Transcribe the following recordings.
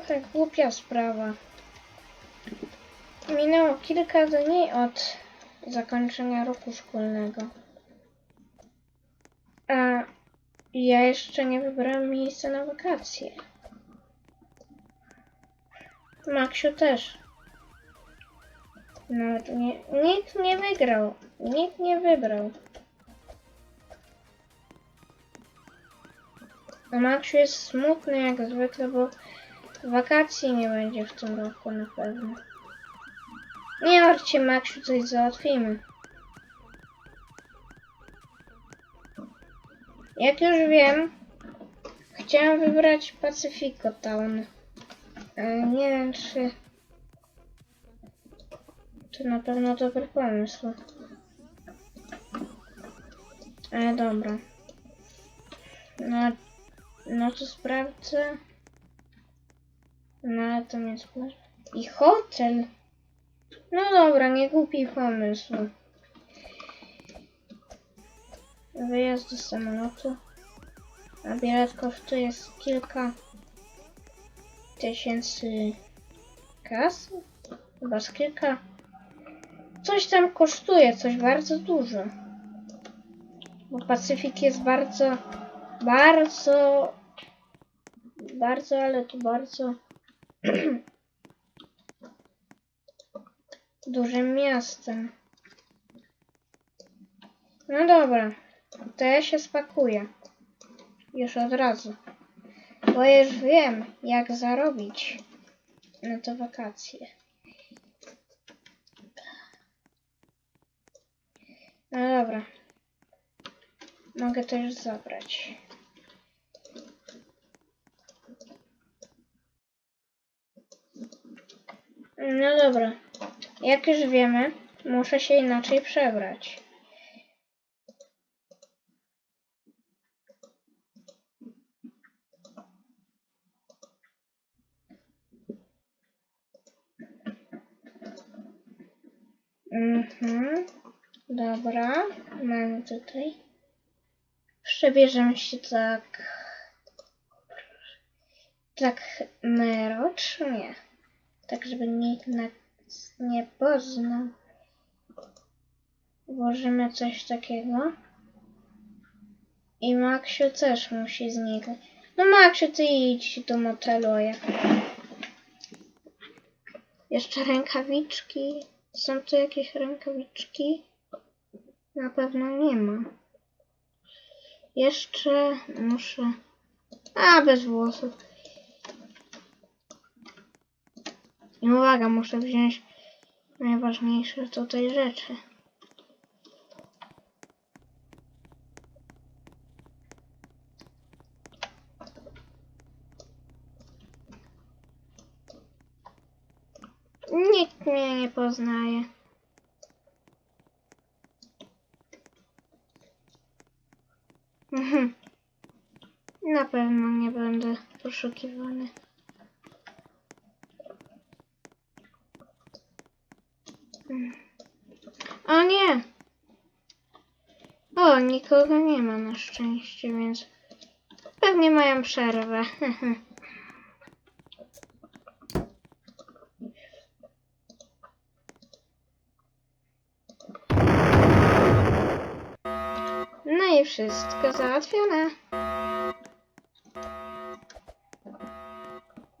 trochę głupia sprawa. Minęło kilka dni od zakończenia roku szkolnego. A ja jeszcze nie wybrałem miejsca na wakacje. Maksiu też. Nawet nie, nikt nie wygrał. Nikt nie wybrał. Maksiu jest smutny jak zwykle, bo wakacji nie będzie w tym roku na pewno. Nie martw się, Maksiu, coś załatwimy. Jak już wiem, chciałam wybrać Pacifico Town. Ale nie wiem, czy to na pewno dobry pomysł. Ale dobra. No, no to sprawdzę. To. I hotel. No dobra, nie głupi pomysł. Wyjazd do samolotu. A bilet kosztuje z kilka tysięcy kas? Chyba z kilka. Coś tam kosztuje, coś bardzo dużo. Bo Pacyfik jest bardzo, bardzo, bardzo, ale to bardzo dużym miastem. No dobra, to ja się spakuję. Już od razu. Bo już wiem, jak zarobić na te wakacje. No dobra. Mogę to już zabrać. No dobra. Jak już wiemy, muszę się inaczej przebrać. Mhm. Dobra, mamy tutaj. Przebierzemy się tak. Tak mrocznie. Tak, żeby nikt nas nie poznał. Włożymy coś takiego. I Maksiu też musi zniknąć. No Maksiu, ty idź do motelu, ja... Jeszcze rękawiczki. Są tu jakieś rękawiczki? Na pewno nie ma. Jeszcze muszę... A, bez włosów. I uwaga, muszę wziąć najważniejsze tutaj rzeczy. Nikt mnie nie poznaje. Mhm. Na pewno nie będę poszukiwany. O nie! O, nikogo nie ma na szczęście, więc pewnie mają przerwę. No i wszystko załatwione.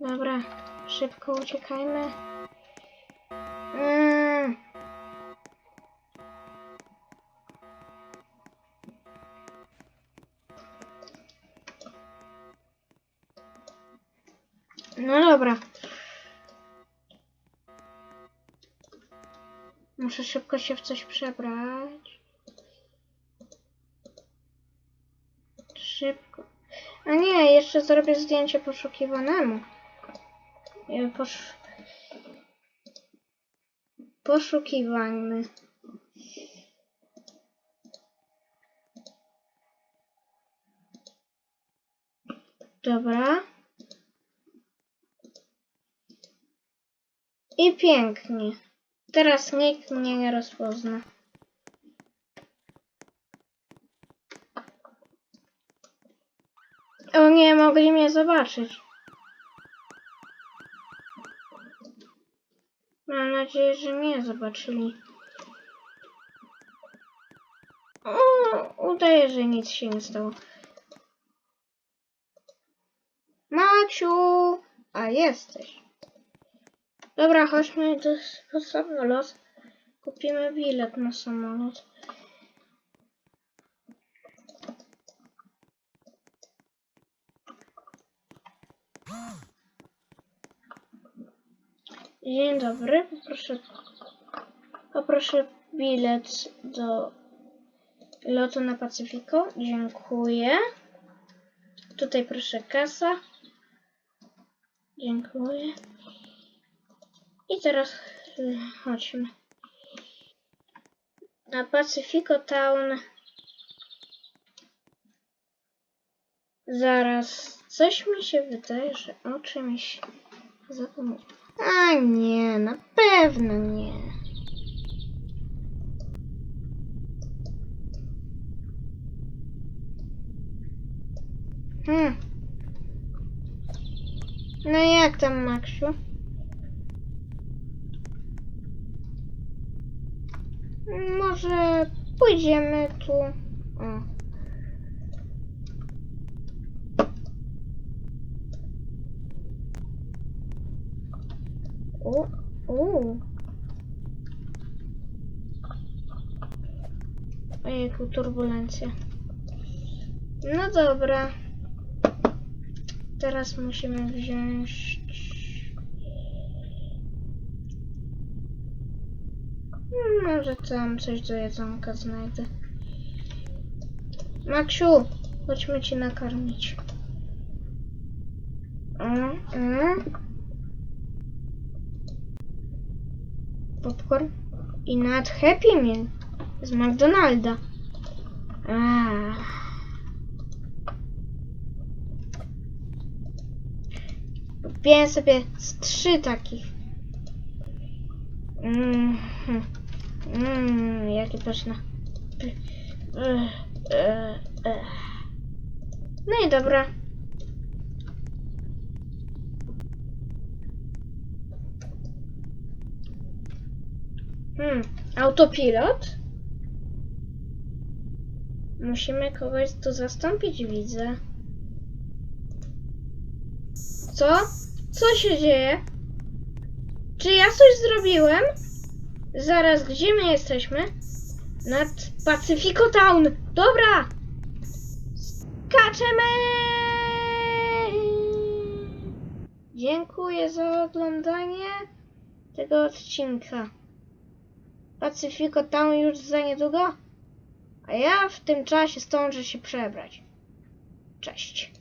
Dobra, szybko uciekajmy. No dobra. Muszę szybko się w coś przebrać. Szybko. A nie, jeszcze zrobię zdjęcie poszukiwanemu. E, Posz... Poszukiwany. Dobra. I pięknie. Teraz nikt mnie nie rozpozna. O nie, mogli mnie zobaczyć. Mam nadzieję, że mnie zobaczyli. O, udaje, że nic się nie stało. Maksiu! A jesteś. Dobra, chodźmy do po samolot. Kupimy bilet na samolot. Dzień dobry, poproszę, poproszę bilet do lotu na Pacyfiko. Dziękuję. Tutaj proszę kasa. Dziękuję. I teraz y, chodźmy. Na Pacyfiko Town. Zaraz. Coś mi się wydaje, że o czymś zapomniałem. A nie, na pewno nie. Hmm. No jak tam, Maksiu? Może pójdziemy tu. O. U, u. Ojejku, turbulencja. No dobra. Teraz musimy wziąć... Hmm, Może tam coś do jedzonka znajdę. Maksiu, chodźmy cię nakarmić. Mm, mm. Popcorn i nad Happy Meal z McDonalda. Ah. Kupiłem sobie z trzy takich. Mmm, mmm, jakie pyszne. No i dobra. Hmm, autopilot? Musimy kogoś tu zastąpić, widzę. Co? Co się dzieje? Czy ja coś zrobiłem? Zaraz, gdzie my jesteśmy? Nad Pacifico Town. Dobra! Skaczemy! Dziękuję za oglądanie tego odcinka. Pacifico Town już za niedługo, a ja w tym czasie zdążę się przebrać. Cześć.